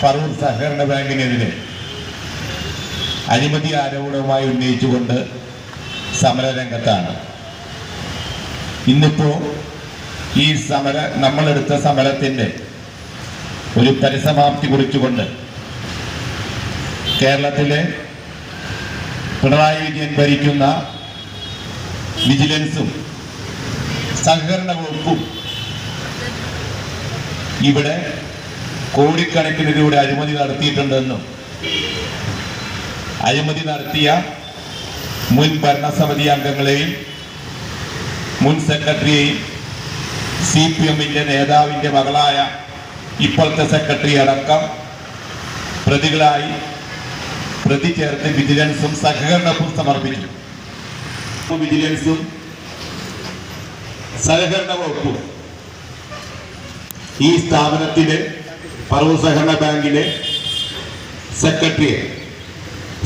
ഫറൂഖ് സഹകരണ ബാങ്കിനെതിരെ അഴിമതി ആരോപണവുമായി ഉന്നയിച്ചുകൊണ്ട് സമരരംഗത്താണ് ഇന്നിപ്പോ ഈ സമര നമ്മളെടുത്ത സമരത്തിന്റെ ഒരു പരിസമാപ്തി കുറിച്ചുകൊണ്ട് കേരളത്തിലെ പിണറായി വിജയൻ ഭരിക്കുന്ന വിജിലൻസും സഹകരണ വകുപ്പും ഇവിടെ കോടിക്കണക്കിന് രൂപയുടെ അഴിമതി നടത്തിയിട്ടുണ്ടെന്നും അഴിമതി നടത്തിയ മുൻ ഭരണസമിതി അംഗങ്ങളെയും മുൻ സെക്രട്ടറിയെയും സി പി എമ്മിന്റെ നേതാവിന്റെ മകളായ ഇപ്പോഴത്തെ സെക്രട്ടറി അടക്കം പ്രതികളായി പ്രതി ചേർത്ത് വിജിലൻസും സഹകരണവും സമർപ്പിച്ചു. വിജിലൻസും സഹകരണ വകുപ്പും ഈ സ്ഥാപനത്തിലെ ഫറൂഖ് സഹകരണ ബാങ്കിലെ സെക്രട്ടറിയെ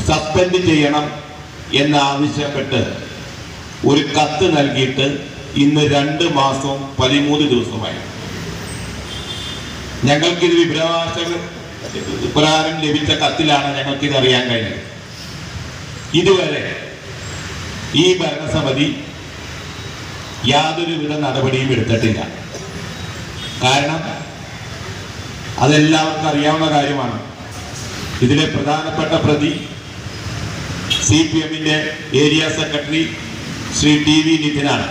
സസ്പെൻഡ് ചെയ്യണം എന്നാവശ്യപ്പെട്ട് ഒരു കത്ത് നൽകിയിട്ട് ഇന്ന് രണ്ട് മാസം പതിമൂന്ന് ദിവസമായി. ഞങ്ങൾക്കിത് വിവരാവകാശ പ്രകാരം ലഭിച്ച കത്തിലാണ് ഞങ്ങൾക്കിത് അറിയാൻ കഴിഞ്ഞത്. ഇതുവരെ ഈ ഭരണസമിതി യാതൊരുവിധ നടപടിയും എടുത്തിട്ടില്ല. കാരണം അതെല്ലാവർക്കും അറിയാവുന്ന കാര്യമാണ്. ഇതിലെ പ്രധാനപ്പെട്ട പ്രതി സി പി എമ്മിന്റെ area secretary Shri T V നിതിനാണ്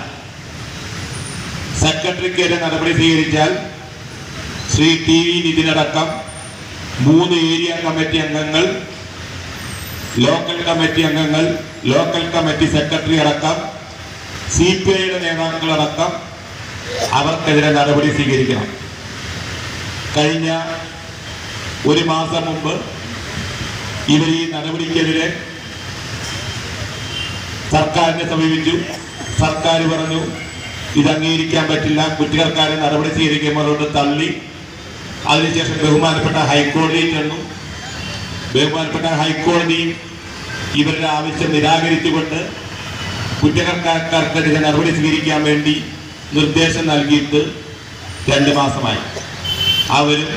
സെക്രട്ടറിക്കെതിരെ നടപടി സ്വീകരിച്ചാൽ ശ്രീ ടി വി നിതിനടക്കം മൂന്ന് ഏരിയ കമ്മിറ്റി അംഗങ്ങൾ ലോക്കൽ കമ്മിറ്റി അംഗങ്ങൾ ലോക്കൽ കമ്മിറ്റി സെക്രട്ടറി അടക്കം സി പി ഐയുടെ നേതാക്കളടക്കം അവർക്കെതിരെ നടപടി സ്വീകരിക്കണം. കഴിഞ്ഞ ഒരു മാസം മുമ്പ് ഇവർ ഈ നടപടിക്കെതിരെ സർക്കാരിനെ സമീപിച്ചു. സർക്കാർ പറഞ്ഞു ഇത് അംഗീകരിക്കാൻ പറ്റില്ല. കുറ്റകർക്കാരെ നടപടി സ്വീകരിക്കുമ്പോഴോട്ട് തള്ളി. അതിനുശേഷം ബഹുമാനപ്പെട്ട ഹൈക്കോടതിയിൽ ചെന്നു. ബഹുമാനപ്പെട്ട ഹൈക്കോടതിയും ഇവരുടെ ആവശ്യം നിരാകരിച്ചുകൊണ്ട് കുറ്റകർക്കാർക്കെതിരെ നടപടി സ്വീകരിക്കാൻ വേണ്ടി നിർദ്ദേശം നൽകിയിട്ട് രണ്ട് മാസമായി. അവരും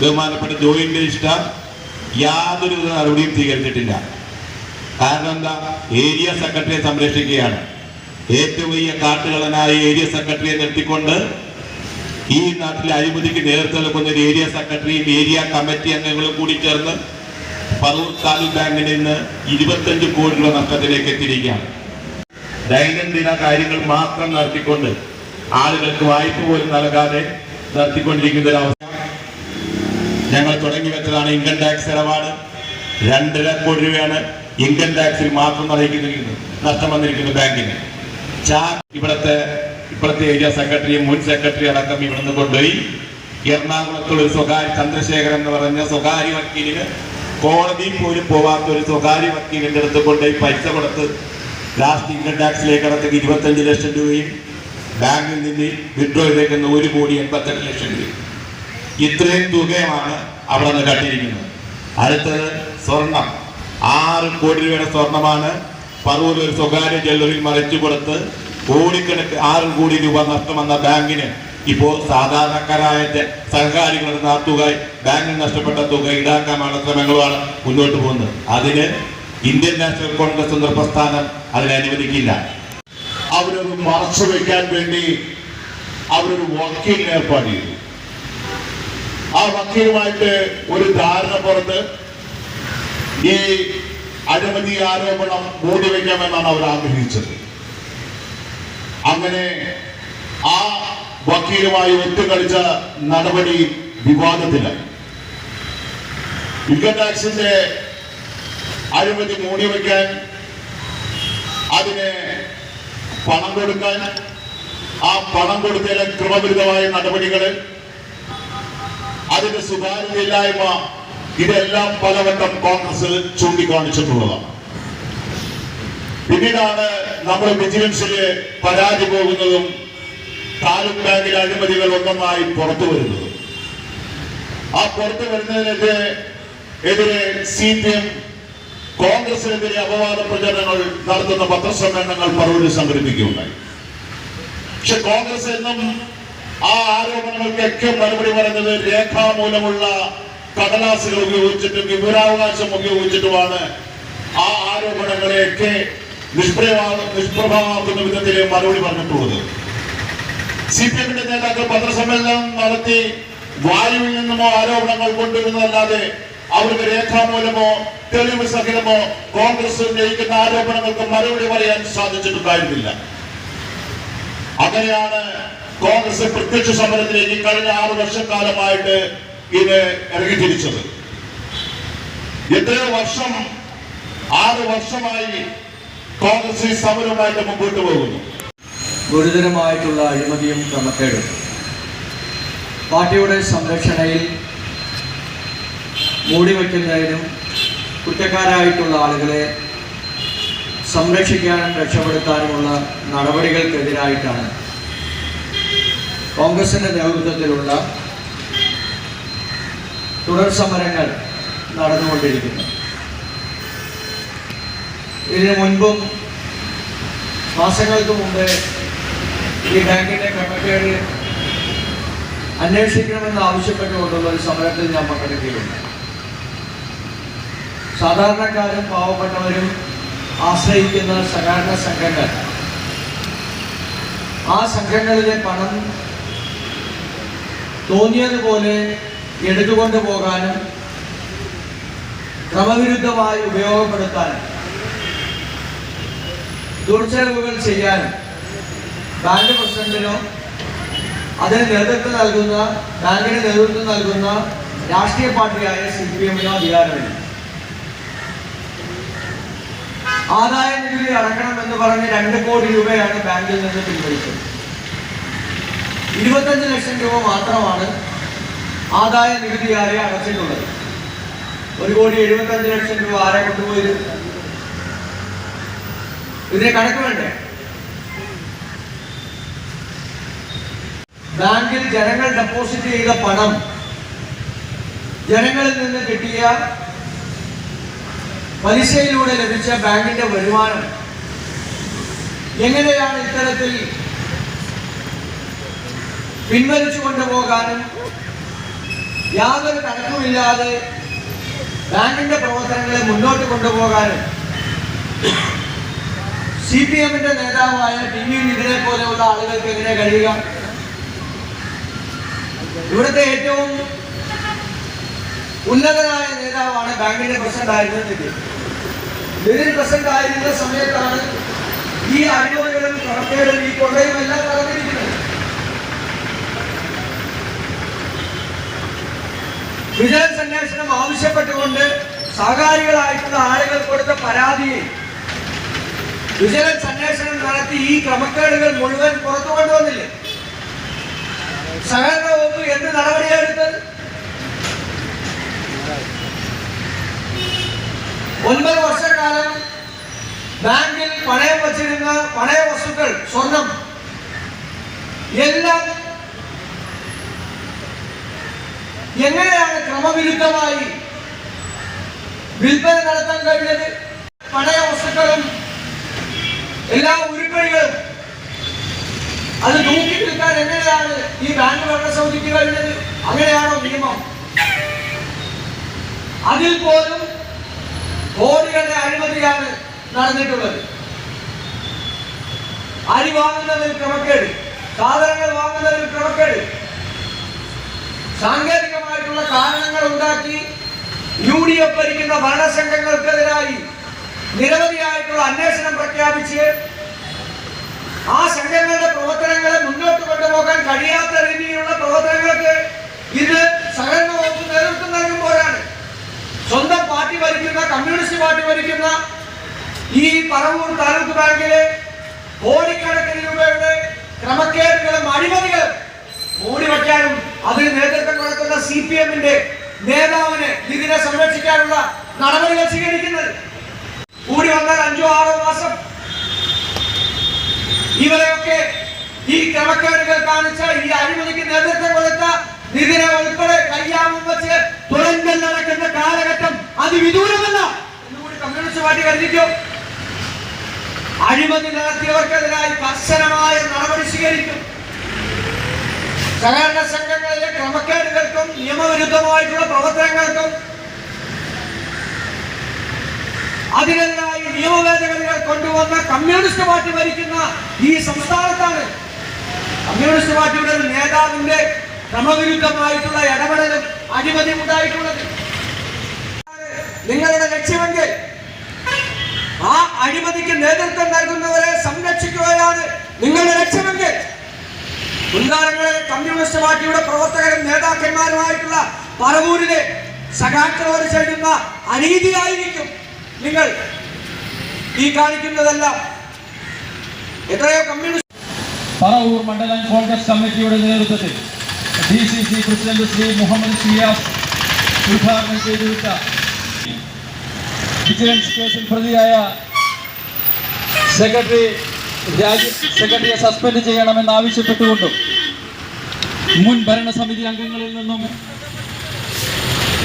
ബഹുമാനപ്പെട്ട ജോയിന്റ് രജിസ്ട്രാർ യാതൊരു നടപടിയും സ്വീകരിച്ചിട്ടില്ല. കാരണം എന്താ? ഏരിയ സെക്രട്ടറിയെ സംരക്ഷിക്കുകയാണ്. ഏറ്റവും വലിയ കാട്ടുകളനായ ഏരിയ സെക്രട്ടറിയെ നിർത്തിക്കൊണ്ട് ഈ നാട്ടിലെ അഴിമതിക്ക് നേതൃത്വം നൽകുന്ന ഒരു ഏരിയ സെക്രട്ടറിയും ഏരിയ കമ്മിറ്റി അംഗങ്ങളും കൂടി ചേർന്ന് പറൂർ താലൂക്ക് ബാങ്കിൽ നിന്ന് ഇരുപത്തഞ്ച് കോടി രൂപ നഷ്ടത്തിലേക്ക് എത്തിയിരിക്കുകയാണ്. ദൈനംദിന കാര്യങ്ങൾ മാത്രം നടത്തിക്കൊണ്ട് ആളുകൾക്ക് വായ്പ പോലും നൽകാതെ നടത്തിക്കൊണ്ടിരിക്കുന്ന ഒരു അവസ്ഥ. ഞങ്ങൾ തുടങ്ങി വെച്ചതാണ് ഇൻകം ടാക്സ് ഇടപാട്. രണ്ടര കോടി രൂപയാണ് ഇൻകം ടാക്സിൽ മാത്രം നടക്കുന്നിരിക്കുന്നത് നഷ്ടം വന്നിരിക്കുന്നു ബാങ്കിന്. ചാ ഇവിടുത്തെ ഇപ്പോഴത്തെ ഏരിയ സെക്രട്ടറിയും മുൻ സെക്രട്ടറി അടക്കം ഇവിടുന്ന് കൊണ്ടുപോയി. എറണാകുളത്തുള്ള ഒരു സ്വകാര്യ ചന്ദ്രശേഖരൻ എന്ന് പറഞ്ഞ സ്വകാര്യ വക്കീലിന് കോടതിയിൽ പോലും പോവാത്ത ഒരു സ്വകാര്യ വക്കീലിന്റെ അടുത്ത് കൊണ്ടുപോയി പൈസ കൊടുത്ത് ലാസ്റ്റ് ഇൻകം ടാക്സിലേക്ക് അടക്കം ഇരുപത്തഞ്ച് ലക്ഷം രൂപയും ബാങ്കിൽ നിന്ന് വിഡ്രോ ചെയ്തേക്കുന്ന ഒരു കോടി എൺപത്തെട്ട് ലക്ഷം രൂപ. ഇത്രയും തുകയാണ് അവിടെ നിന്ന് കട്ടിരിക്കുന്നത്. അടുത്തത് സ്വർണം. ആറ് കോടി രൂപയുടെ സ്വർണമാണ് പറവൂർ ഒരു സ്വകാര്യ ജ്വല്ലറിയിൽ മറിച്ചു കൊടുത്ത് കോടിക്കണക്ക് ആറ് കോടി രൂപ നഷ്ടം വന്ന ബാങ്കിന്. ഇപ്പോൾ സാധാരണക്കാരായ സഹകാരികളുടെ ആ തുക ബാങ്കിന് നഷ്ടപ്പെട്ട തുക ഈടാക്കാനുള്ള ശ്രമങ്ങളുമാണ് മുന്നോട്ട് പോകുന്നത്. അതിന് ഇന്ത്യൻ നാഷണൽ കോൺഗ്രസ് പ്രസ്ഥാനം അതിനെ അനുവദിക്കില്ല. അവരത് മറച്ചു വെക്കാൻ വേണ്ടി അവരൊരു വക്കീലിനെ ഏർപ്പാട് ചെയ്തു. ആ വക്കീലുമായിട്ട് ഒരു ധാരണ പുറത്ത് ഈ അഴിമതി ആരോപണം മൂടി വയ്ക്കാമെന്നാണ് അവർ ആഗ്രഹിച്ചത്. അങ്ങനെ ആ വക്കീലുമായി ഒത്തുകളിച്ച നടപടി വിവാദത്തിലായി. ഇൻകം ടാക്സിന്റെ അഴിമതി മൂടി വയ്ക്കാൻ അതിന് പണം കൊടുക്കാൻ ആ പണം കൊടുത്തതിലെ ക്രമവിരുദ്ധമായ നടപടികൾ അതിന്റെ സുതാര്യതയില്ലായ്മ ഇതെല്ലാം പലവട്ടം കോൺഗ്രസ് ചൂണ്ടിക്കാണിച്ചിട്ടുള്ളതാണ്. പിന്നീടാണ് നമ്മൾ വിജിലൻസിൽ പരാതി പോകുന്നതും താലൂക്ക് ബാങ്കിലെ അഴിമതികൾ ഒന്നൊന്നായി പുറത്തു വരുന്നതും. ആ പുറത്തു വരുന്നതിനെതിരെ എതിരെ സി പി എം കോൺഗ്രസിനെതിരെ അപവാദ പ്രചരണങ്ങൾ നടത്തുന്ന പത്രസമ്മേളനങ്ങൾ പറവൂരിൽ സംഘടിപ്പിക്കുകയുണ്ടായി. പക്ഷെ കോൺഗ്രസ് എന്നും ആ ആരോപണങ്ങൾക്കൊക്കെ മറുപടി പറഞ്ഞത് രേഖാമൂലമുള്ള കടലാസുകൾ ഉപയോഗിച്ചിട്ടും വിവരാവകാശം ഉപയോഗിച്ചിട്ടുമാണ് ആ ആരോപണങ്ങളെയൊക്കെ നിഷ്പ്രഭാ നിഷ്പ്രഭമാക്കുന്ന വിധത്തിൽ മറുപടി പറഞ്ഞിട്ടുള്ളത്. സി പി എമ്മിന്റെ നേതാക്കൾ പത്രസമ്മേളനം നടത്തി വായുവിൽ നിന്നുമോ ആരോപണങ്ങൾ കൊണ്ടുവരുന്നതല്ലാതെ അവർക്ക് രേഖാമൂലമോ തെളിവ് സഹിതമോ കോൺഗ്രസ് ഉന്നയിക്കുന്ന ആരോപണങ്ങൾക്ക് മറുപടി പറയാൻ സാധിച്ചിട്ടുണ്ടായിരുന്നില്ല. അങ്ങനെയാണ് കോൺഗ്രസ് പ്രത്യക്ഷ സമരത്തിലേക്ക് കഴിഞ്ഞ ആറു വർഷക്കാലമായിട്ട് ഇത് ഇറങ്ങിത്തിരിച്ചത്. എത്രയോ വർഷം ആറ് വർഷമായി കോൺഗ്രസ് ഈ സമരവുമായിട്ട് മുമ്പോട്ട് പോകുന്നു. ഗുരുതരമായിട്ടുള്ള അഴിമതിയും ക്രമക്കേടും. പാർട്ടിയുടെ സംരക്ഷണയിൽ മൂടിവെക്കുന്നതിനും കുറ്റക്കാരായിട്ടുള്ള ആളുകളെ സംരക്ഷിക്കാനും രക്ഷപ്പെടുത്താനുമുള്ള നടപടികൾക്കെതിരായിട്ടാണ് കോൺഗ്രസിന്റെ നേതൃത്വത്തിലുള്ള തുടർ സമരങ്ങൾ നടന്നുകൊണ്ടിരിക്കുന്നത്. ഇതിനു മുൻപും മാസങ്ങൾക്ക് മുമ്പ് ഈ ബാങ്കിന്റെ ക്രമക്കേട് അന്വേഷിക്കണമെന്ന് ആവശ്യപ്പെട്ടുകൊണ്ടുള്ള ഒരു സമരത്തിൽ ഞാൻ പങ്കെടുക്കുകയുണ്ട് സാധാരണക്കാരും പാവപ്പെട്ടവരും ആശ്രയിക്കുന്ന സഹകരണ സംഘങ്ങൾ. ആ സംഘങ്ങളിലെ പണം തോന്നിയതുപോലെ എടുത്തുകൊണ്ട് പോകാനും ക്രമവിരുദ്ധമായി ഉപയോഗപ്പെടുത്താനും ദുർച്ചെലവുകൾ ചെയ്യാനും ബാങ്ക് പ്രസിഡന്റിനോ അതിന് നേതൃത്വം നൽകുന്ന ബാങ്കിന് നേതൃത്വം നൽകുന്ന രാഷ്ട്രീയ പാർട്ടിയായ സി പി എമ്മിനോ അധികാരമില്ല. ആദായ നികുതി അടക്കണം എന്ന് പറഞ്ഞ് രണ്ട് കോടി രൂപയാണ് ബാങ്കിൽ നിന്ന് പിൻവലിച്ചത്. ഇരുപത്തഞ്ച് ലക്ഷം രൂപ മാത്രമാണ് ആദായ നികുതിയായി അടച്ചിട്ടുള്ളത്. ഒരു കോടി എഴുപത്തഞ്ച് ലക്ഷം രൂപ ആരെ കൊണ്ടുപോയത് ഇതിനെ കണക്ക് വേണ്ടേ? ബാങ്കിൽ ജനങ്ങൾ ഡെപ്പോസിറ്റ് ചെയ്ത പണം ജനങ്ങളിൽ നിന്ന് കിട്ടിയ പലിശയിലൂടെ ലഭിച്ച ബാങ്കിന്റെ വരുമാനം എങ്ങനെയാണ് ഇത്തരത്തിൽ പിൻവലിച്ചു കൊണ്ടുപോകാനും യാതൊരു കണക്കുമില്ലാതെ ബാങ്കിന്റെ പ്രവർത്തനങ്ങളെ മുന്നോട്ട് കൊണ്ടുപോകാനും സി പി എമ്മിന്റെ നേതാവായ ടി വി നിതിനെ പോലെയുള്ള ആളുകൾക്ക് എങ്ങനെ കഴിയുക? ഇവിടുത്തെ ഏറ്റവും ഉന്നതനായ നേതാവാണ് ബാങ്കിന്റെ പ്രസിഡന്റ് ആയിരുന്നത് നിതിൻ പ്രസിഡന്റ് ആയിരുന്ന സമയത്താണ് ഈ അഴിമതികളും കടക്കുകളും ഈ കൊള്ളയും എല്ലാം നടന്നിരിക്കുന്നത് വിജിലൻസ് അന്വേഷണം ആവശ്യപ്പെട്ടുകൊണ്ട് സഹകാരികളായിട്ടുള്ള ആളുകൾ കൊടുത്ത പരാതിയിൽ വിജിലൻസ് അന്വേഷണം നടത്തി ഈ ക്രമക്കേടുകൾ മുഴുവൻ പുറത്തു കൊണ്ടുവന്നില്ലേ സഹകരണ വകുപ്പ് എന്ത് നടപടിയാണ് എടുത്തത് ഒൻപത് വർഷക്കാലം ബാങ്കിൽ പണയം വച്ചിരുന്ന പണയ വസ്തുക്കൾ സ്വർണം എല്ലാം എങ്ങനെയാണ് ക്രമവിരുദ്ധമായി വിൽപ്പന നടത്താൻ കഴിഞ്ഞത്? പണയ വസ്തുക്കളും എല്ലാ ഉരുപ്പടികളും അത് തൂക്കി വിൽക്കാൻ എങ്ങനെയാണ് ഈ ബാങ്ക് ഭരണസമിതിക്ക് കഴിഞ്ഞത്? അങ്ങനെയാണോ നിയമം? അതിൽ പോലും നടന്നിട്ടുള്ളത്. അരി വാങ്ങുന്നതിൽ ക്രമക്കേട്. സാധനങ്ങൾ വാങ്ങുന്നതിൽ ക്രമക്കേട്. സാങ്കേതികമായിട്ടുള്ള കാരണങ്ങൾ ഉണ്ടാക്കി യു ഡി എഫ് ഭരിക്കുന്ന ഭരണസംഘങ്ങൾക്കെതിരായി നിരവധിയായിട്ടുള്ള അന്വേഷണം പ്രഖ്യാപിച്ച് ആ സംഘങ്ങളുടെ പ്രവർത്തനങ്ങളെ മുന്നോട്ട് കൊണ്ടുപോകാൻ കഴിയാത്ത രീതിയിലുള്ള പ്രവർത്തനങ്ങൾക്ക് ഇന്ന് സഹകരണ വകുപ്പ് നേതൃത്വം നൽകുമ്പോഴാണ് സ്വന്തം പാർട്ടി ഭരിക്കുന്ന കമ്മ്യൂണിസ്റ്റ് പാർട്ടി ഭരിക്കുന്ന ഈ പറവൂർ താലൂക്ക് ബാങ്കിലെ കോടിക്കണക്കിന് രൂപയുടെ ക്രമക്കേടുകളും അഴിമതികളും മൂടിവയ്ക്കാനും അതിന് നേതൃത്വം കൊടുക്കുന്ന സി പി എമ്മിന്റെ നേതാവിനെ ഇതിനെ സംരക്ഷിക്കാനുള്ള നടപടികൾ സ്വീകരിക്കുന്നത്. കൂടി വന്നാൽ അഞ്ചോ ആറോ മാസം ഇവരെയൊക്കെ ഈ ക്രമക്കേടുകൾ കാണിച്ച ഈ അഴിമതിക്ക് നേതൃത്വം കൊടുത്ത നിതിനെ ഉൾപ്പെടെ കയ്യാമം വെച്ച് തുറങ്കൽ നടക്കുന്ന കാലഘട്ടം അതിവിദൂരമല്ല. എന്നുകൂടി കമ്മ്യൂണിസ്റ്റ് പാർട്ടി കരുതിക്കോ അഴിമതി നടത്തിയവർക്കെതിരായി കർശനമായ നടപടി സ്വീകരിക്കും. സഹകരണ സംഘങ്ങളിലെ ക്രമക്കേടുകൾക്കും നിയമവിരുദ്ധമായിട്ടുള്ള പ്രവർത്തനങ്ങൾക്കും അതിനെതിരായി നിയമഭേദഗതികൾ കൊണ്ടുവന്ന കമ്മ്യൂണിസ്റ്റ് പാർട്ടി ഭരിക്കുന്ന ഈ സംസ്ഥാനത്താണ്. കമ്മ്യൂണിസ്റ്റ് പാർട്ടിയുടെ നേതാവിന്റെ ക്രമവിരുദ്ധമായിട്ടുള്ള ഇടപെടലും അഴിമതി ഉണ്ടായിട്ടുള്ളത്. നിങ്ങളുടെ ലക്ഷ്യമെങ്കിൽ ആ അഴിമതിക്ക് നേതൃത്വം നൽകുന്നവരെ സംരക്ഷിക്കുകയാണ് നിങ്ങളുടെ ലക്ഷ്യമെങ്കിൽ. മുൻകാലങ്ങളിൽ കമ്മ്യൂണിസ്റ്റ് പാർട്ടിയുടെ പ്രവർത്തകരും നേതാക്കന്മാരുമായിട്ടുള്ള പറവൂരിലെ സഖാക്കളോട് ചെയ്യുന്ന അനീതിയായിരിക്കും നിങ്ങൾ ഈ കാണിക്കുന്നതല്ല. എത്രയോ കമ്മ്യൂണിസ്റ്റ് പറവൂർ മണ്ഡലം കോൺഗ്രസ് കമ്മിറ്റിയുടെ നേതൃത്വത്തിൽ D C C president Shri Muhammad Siyas ഉദ്ഘാടനം ചെയ്തുവിട്ട വിജിലൻസ് കേസിൽ പ്രതിയായ സെക്രട്ടറി രാജ്യ സെക്രട്ടറിയെ സസ്പെൻഡ് ചെയ്യണമെന്ന് ആവശ്യപ്പെട്ടുകൊണ്ടും മുൻ ഭരണസമിതി അംഗങ്ങളിൽ നിന്നും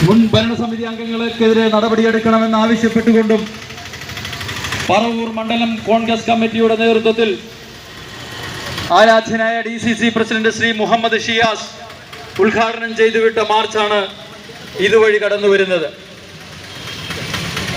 മുൻ ഭരണസമിതി അംഗങ്ങൾക്കെതിരെ നടപടിയെടുക്കണമെന്ന് ആവശ്യപ്പെട്ടുകൊണ്ടും പറവൂർ മണ്ഡലം കോൺഗ്രസ് കമ്മിറ്റിയുടെ നേതൃത്വത്തിൽ ആരാധ്യനായ D C C president Shri Muhammad Shiyas ഉദ്ഘാടനം ചെയ്തുവിട്ട മാർച്ചാണ് ഇതുവഴി കടന്നു വരുന്നത്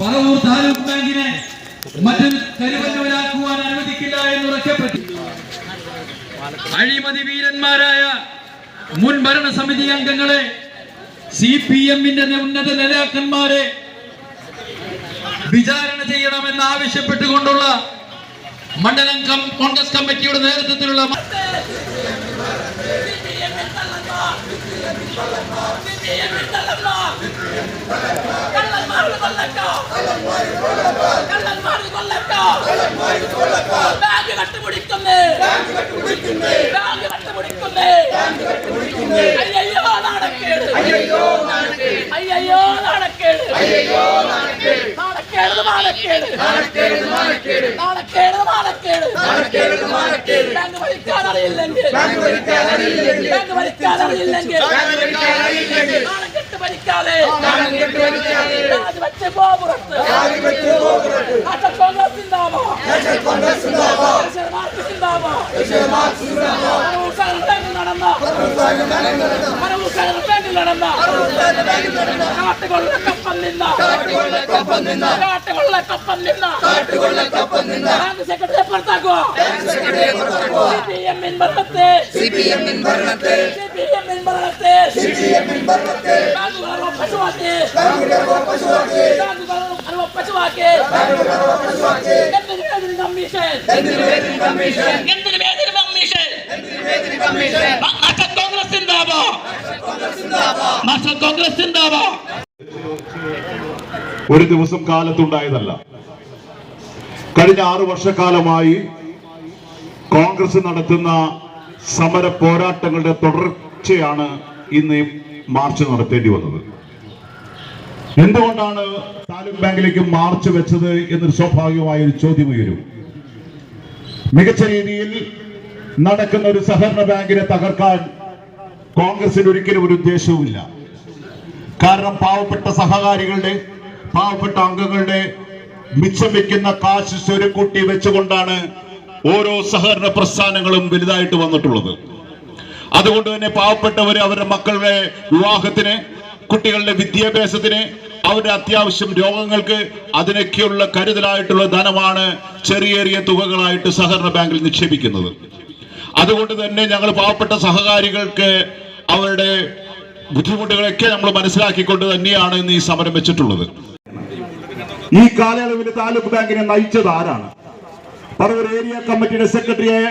പറവൂർ താലൂക്ക് ബാങ്കിനെ മറ്റൊരു കരുവന്നൂരാക്കുവാൻ അനുവദിക്കില്ല എന്നുറക്കെ പ്രതി അഴിമതി വീരന്മാരായ മുൻ ഭരണസമിതി അംഗങ്ങളെ സി പി എമ്മിന്റെ ഉന്നത നേതാക്കന്മാരെ വിചാരണ ചെയ്യണമെന്ന് ആവശ്യപ്പെട്ടുകൊണ്ടുള്ള മണ്ഡലം കോൺഗ്രസ് കമ്മിറ്റിയുടെ നേതൃത്വത്തിലുള്ള കള്ളന്മാർ നാണക്കേട് നാണക്കേട് നാണക്കേട് നാണക്കേട് ബാങ്ക് വലിക്കാൻ അറിയില്ലെങ്കിൽ. ബാങ്ക് വലിക്കാൻ അറിയില്ലെങ്കിൽ. നാണം കെട്ട് ഭരിക്കാതെ. രാജിവെച്ച് പോ പുറത്ത്. നാഷണൽ കോൺഗ്രസ് സിന്ദാബാദ് നാഷണൽ മാർക്സ് സിന്ദാബാദ് മനോഹർ ബാങ്കിൽ നടന്ന മനോഹർ ബാങ്കിൽ നടന്ന കാട്ടുകൊള്ളക്കൊപ്പം നിന്ന. കാട്ടുകൊള്ളക്കൊപ്പം നിന്ന. ബാങ്ക് സെക്രട്ടറി പുറത്താക്കുക സി പി എമ്മിൻ ഭരണത്തെ സി പി സിപിഎം ഭരണത്തെ. സിപിഎം പി എമ്മിൻ ഭരണത്തെ സി പി എമ്മിൻ ഭരണത്തെ. ബാങ്കുകൾ പശുവാക്കി ബാങ്കുകൾ പശുവാക്കി എന്തിനു വേദന കമ്മീഷൻ? എന്തിനു വേദന കമ്മീഷൻ എന്തിനു വേദന കമ്മീഷൻ? ഒരു ദിവസം കാലത്തുണ്ടായതല്ല. കഴിഞ്ഞ ആറു വർഷക്കാലമായി കോൺഗ്രസ് നടത്തുന്ന സമര പോരാട്ടങ്ങളുടെ തുടർച്ചയാണ് ഇന്ന് മാർച്ച് നടത്തേണ്ടി വന്നത്. എന്തുകൊണ്ടാണ് താലൂക്ക് ബാങ്കിലേക്ക് മാർച്ച് വെച്ചത് എന്നൊരു സ്വാഭാവികമായ ഒരു ചോദ്യം ഉയരും. മികച്ച രീതിയിൽ നടക്കുന്ന ഒരു സഹകരണ ബാങ്കിനെ തകർക്കാൻ കോൺഗ്രസിന് ഒരിക്കലും ഒരു ഉദ്ദേശവുമില്ല. കാരണം പാവപ്പെട്ട സഹകാരികളുടെ പാവപ്പെട്ട അംഗങ്ങളുടെ മിച്ചം വെക്കുന്ന കാശ് സ്വരുക്കൂട്ടി വെച്ചുകൊണ്ടാണ് ഓരോ സഹകരണ പ്രസ്ഥാനങ്ങളും വലുതായിട്ട് വന്നിട്ടുള്ളത്. അതുകൊണ്ട് തന്നെ പാവപ്പെട്ടവര് അവരുടെ മക്കളുടെ വിവാഹത്തിന് കുട്ടികളുടെ വിദ്യാഭ്യാസത്തിന് അവരുടെ അത്യാവശ്യം രോഗങ്ങൾക്ക് അതിനൊക്കെയുള്ള കരുതലായിട്ടുള്ള ധനമാണ് ചെറിയ ചെറിയ തുകകളായിട്ട് സഹകരണ ബാങ്കിൽ നിക്ഷേപിക്കുന്നത്. അതുകൊണ്ട് തന്നെ ഞങ്ങൾ പാവപ്പെട്ട സഹകാരികൾക്ക് അവരുടെ ബുദ്ധിമുട്ടുകളൊക്കെ നമ്മൾ മനസ്സിലാക്കിക്കൊണ്ട് തന്നെയാണ് ഇന്ന് ഈ സമരം വെച്ചിട്ടുള്ളത്. ഈ കാലയളവിൽ താലൂക്ക് ബാങ്കിനെ നയിച്ചത് ആരാണ്? പറവൂർ ഏരിയ കമ്മിറ്റിയുടെ സെക്രട്ടറിയായ